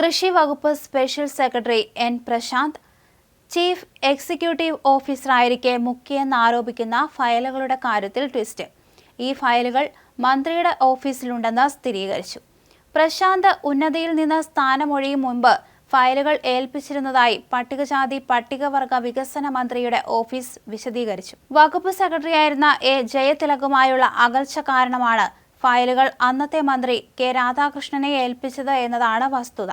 കൃഷി വകുപ്പ് special secretary N Prashant chief executive ഓഫീസറായിരിക്കെ മുഖ്യെന്നാരോപിക്കുന്ന ഫയലുകളുടെ കാര്യത്തിൽ ട്വിസ്റ്റ്. ഈ ഫയലുകൾ മന്ത്രിയുടെ ഓഫീസിലുണ്ടെന്ന് സ്ഥിരീകരിച്ചു. പ്രശാന്ത് ഉന്നതിയിൽ നിന്ന് സ്ഥാനമൊഴിയും മുമ്പ് ഫയലുകൾ ഏൽപ്പിച്ചിരുന്നതായി പട്ടികജാതി പട്ടികവർഗ വികസന മന്ത്രിയുടെ ഓഫീസ് വിശദീകരിച്ചു. വകുപ്പ് സെക്രട്ടറിയായിരുന്ന എ ജയതിലകുമായുള്ള അകൽച്ച കാരണമാണ് ഫയലുകൾ അന്നത്തെ മന്ത്രി കെ രാധാകൃഷ്ണനെ ഏൽപ്പിച്ചത് എന്നതാണ് വസ്തുത.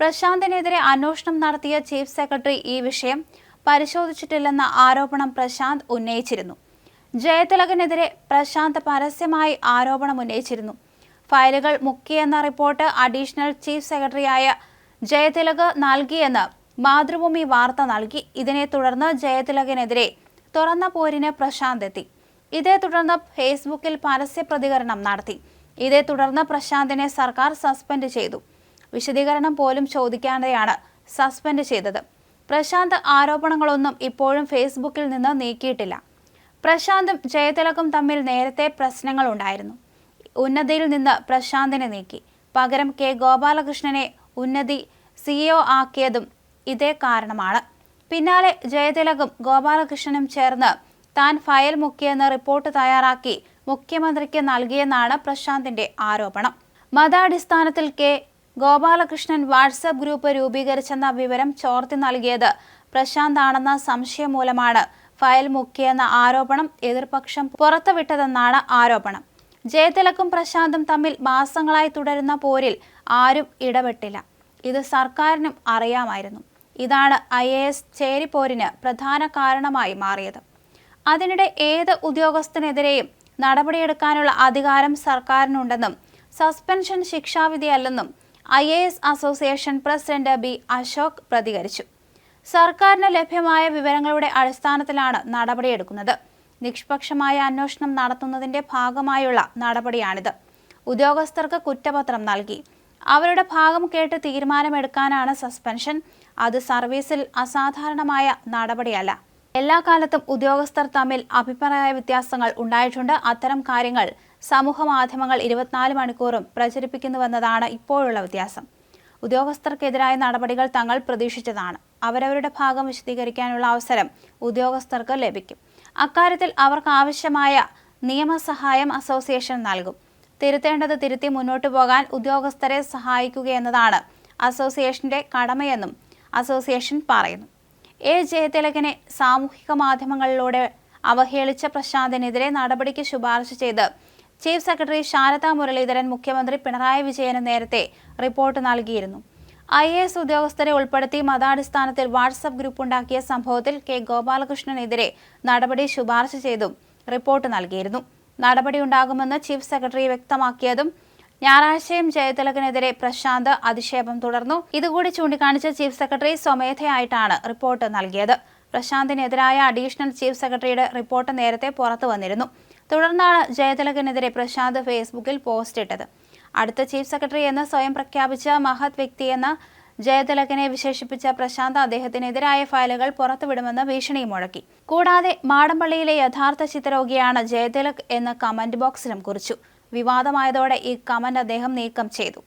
പ്രശാന്തിനെതിരെ അന്വേഷണം നടത്തിയ ചീഫ് സെക്രട്ടറി ഈ വിഷയം പരിശോധിച്ചിട്ടില്ലെന്ന ആരോപണം പ്രശാന്ത് ഉന്നയിച്ചിരുന്നു. ജയതിലകനെതിരെ പ്രശാന്ത് പരസ്യമായി ആരോപണം ഉന്നയിച്ചിരുന്നു. ഫയലുകൾ മുക്കിയെന്ന റിപ്പോർട്ട് അഡീഷണൽ ചീഫ് സെക്രട്ടറിയായ ജയതിലക് നൽകിയെന്ന് മാതൃഭൂമി വാർത്ത നൽകി. ഇതിനെ തുടർന്ന് ജയതിലകനെതിരെ തുറന്ന പോരിന് പ്രശാന്ത് എത്തി. ഇതേ തുടർന്ന് ഫേസ്ബുക്കിൽ പരസ്യ പ്രതികരണം നടത്തി. ഇതേ തുടർന്ന് പ്രശാന്തിനെ സർക്കാർ സസ്പെൻഡ് ചെയ്തു. വിശദീകരണം പോലും ചോദിക്കാതെയാണ് സസ്പെൻഡ് ചെയ്തത്. പ്രശാന്ത് ആരോപണങ്ങളൊന്നും ഇപ്പോഴും ഫേസ്ബുക്കിൽ നിന്ന് നീക്കിയിട്ടില്ല. പ്രശാന്തും ജയതിലകും തമ്മിൽ നേരത്തെ പ്രശ്നങ്ങളുണ്ടായിരുന്നു. ഉന്നതിയിൽ നിന്ന് പ്രശാന്തിനെ നീക്കി. പകരം കെ ഗോപാലകൃഷ്ണനെ ഉന്നതി സിഇഒ ആക്കിയതും ഇതേ കാരണമാണ്. പിന്നാലെ ജയതിലകും ഗോപാലകൃഷ്ണനും ചേർന്ന് താൻ ഫയൽ മുക്കിയെന്ന് റിപ്പോർട്ട് തയ്യാറാക്കി മുഖ്യമന്ത്രിക്ക് നൽകിയെന്നാണ് പ്രശാന്തിന്റെ ആരോപണം. മതാടിസ്ഥാനത്തിൽ കെ ഗോപാലകൃഷ്ണൻ വാട്സപ്പ് ഗ്രൂപ്പ് രൂപീകരിച്ചെന്ന വിവരം ചോർത്തി നൽകിയത് പ്രശാന്താണെന്ന സംശയം മൂലമാണ്. ഫയൽ മുക്കിയെന്ന ആരോപണം എതിർപക്ഷം പുറത്തുവിട്ടതെന്നാണ് ആരോപണം. ജയതിലക്കും പ്രശാന്തും തമ്മിൽ മാസങ്ങളായി തുടരുന്ന പോരിൽ ആരും ഇടപെട്ടില്ല. ഇത് സർക്കാരിനും അറിയാമായിരുന്നു. ഇതാണ് ഐ എ എസ് ചേരിപ്പോരിന് പ്രധാന കാരണമായി മാറിയത്. അതിനിടെ ഏത് ഉദ്യോഗസ്ഥനെതിരെയും നടപടിയെടുക്കാനുള്ള അധികാരം സർക്കാരിനുണ്ടെന്നും suspension ശിക്ഷാവിധിയല്ലെന്നും I A S association president B Ashok പ്രതികരിച്ചു. സർക്കാരിന് ലഭ്യമായ വിവരങ്ങളുടെ അടിസ്ഥാനത്തിലാണ് നടപടിയെടുക്കുന്നത്. നിഷ്പക്ഷമായ അന്വേഷണം നടത്തുന്നതിന്റെ ഭാഗമായുള്ള നടപടിയാണിത്. ഉദ്യോഗസ്ഥർക്ക് കുറ്റപത്രം നൽകി. അവരുടെ ഭാഗം കേട്ട് തീരുമാനമെടുക്കാനാണ് സസ്പെൻഷൻ. അത് സർവീസിൽ അസാധാരണമായ നടപടിയല്ല. എല്ലാ കാലത്തും ഉദ്യോഗസ്ഥർ തമ്മിൽ അഭിപ്രായ വ്യത്യാസങ്ങൾ ഉണ്ടായിട്ടുണ്ട്. അത്തരം കാര്യങ്ങൾ സമൂഹ മാധ്യമങ്ങൾ ഇരുപത്തിനാല് മണിക്കൂറും പ്രചരിപ്പിക്കുന്നുവെന്നതാണ് ഇപ്പോഴുള്ള വ്യത്യാസം. ഉദ്യോഗസ്ഥർക്കെതിരായ നടപടികൾ തങ്ങൾ പ്രതീക്ഷിച്ചതാണ്. അവരവരുടെ ഭാഗം വിശദീകരിക്കാനുള്ള അവസരം ഉദ്യോഗസ്ഥർക്ക് ലഭിക്കും. അക്കാര്യത്തിൽ അവർക്ക് ആവശ്യമായ നിയമസഹായം അസോസിയേഷൻ നൽകും. തിരുത്തേണ്ടത് തിരുത്തി മുന്നോട്ടു പോകാൻ ഉദ്യോഗസ്ഥരെ സഹായിക്കുകയെന്നതാണ് അസോസിയേഷന്റെ കടമയെന്നും അസോസിയേഷൻ പറയുന്നു. എ. ജയതിലകനെ സാമൂഹിക മാധ്യമങ്ങളിലൂടെ അവഹേളിച്ച പ്രശാന്തിനെതിരെ നടപടിക്ക് ശുപാർശ ചെയ്ത് ചീഫ് സെക്രട്ടറി ശാരദാ മുരളീധരൻ മുഖ്യമന്ത്രി പിണറായി വിജയന് നേരത്തെ റിപ്പോർട്ട് നൽകിയിരുന്നു. ഐ. എ. എസ്. ഉദ്യോഗസ്ഥരെ ഉൾപ്പെടുത്തി മതാടിസ്ഥാനത്തിൽ വാട്സപ്പ് ഗ്രൂപ്പ് ഉണ്ടാക്കിയ സംഭവത്തിൽ കെ. ഗോപാലകൃഷ്ണനെതിരെ നടപടി ശുപാർശ ചെയ്തും റിപ്പോർട്ട് നൽകിയിരുന്നു. നടപടി ഉണ്ടാകുമെന്ന് ചീഫ് സെക്രട്ടറി വ്യക്തമാക്കിയതും ഞായറാഴ്ചയും ജയതിലകനെതിരെ പ്രശാന്ത് അധിക്ഷേപം തുടർന്നു. ഇതുകൂടി ചൂണ്ടിക്കാണിച്ച ചീഫ് സെക്രട്ടറി സ്വമേധയായിട്ടാണ് റിപ്പോർട്ട് നൽകിയത്. പ്രശാന്തിനെതിരായ അഡീഷണൽ ചീഫ് സെക്രട്ടറിയുടെ റിപ്പോർട്ട് നേരത്തെ പുറത്തു വന്നിരുന്നു. തുടർന്നാണ് ജയതിലകനെതിരെ പ്രശാന്ത് ഫേസ്ബുക്കിൽ പോസ്റ്റ് ഇട്ടത്. അടുത്ത ചീഫ് സെക്രട്ടറി എന്ന് സ്വയം പ്രഖ്യാപിച്ച മഹത് വ്യക്തിയെന്ന ജയതിലകനെ വിശേഷിപ്പിച്ച പ്രശാന്ത് അദ്ദേഹത്തിനെതിരായ ഫയലുകൾ പുറത്തുവിടുമെന്ന് ഭീഷണി മുഴക്കി. കൂടാതെ മാടമ്പള്ളിയിലെ യഥാർത്ഥ ചിത്രരോഗിയാണ് ജയതിലക് എന്ന് കമന്റ് ബോക്സിലും കുറിച്ചു. വിവാദമായതോടെ ഈ കമന്റ് അദ്ദേഹം നീക്കം ചെയ്തു.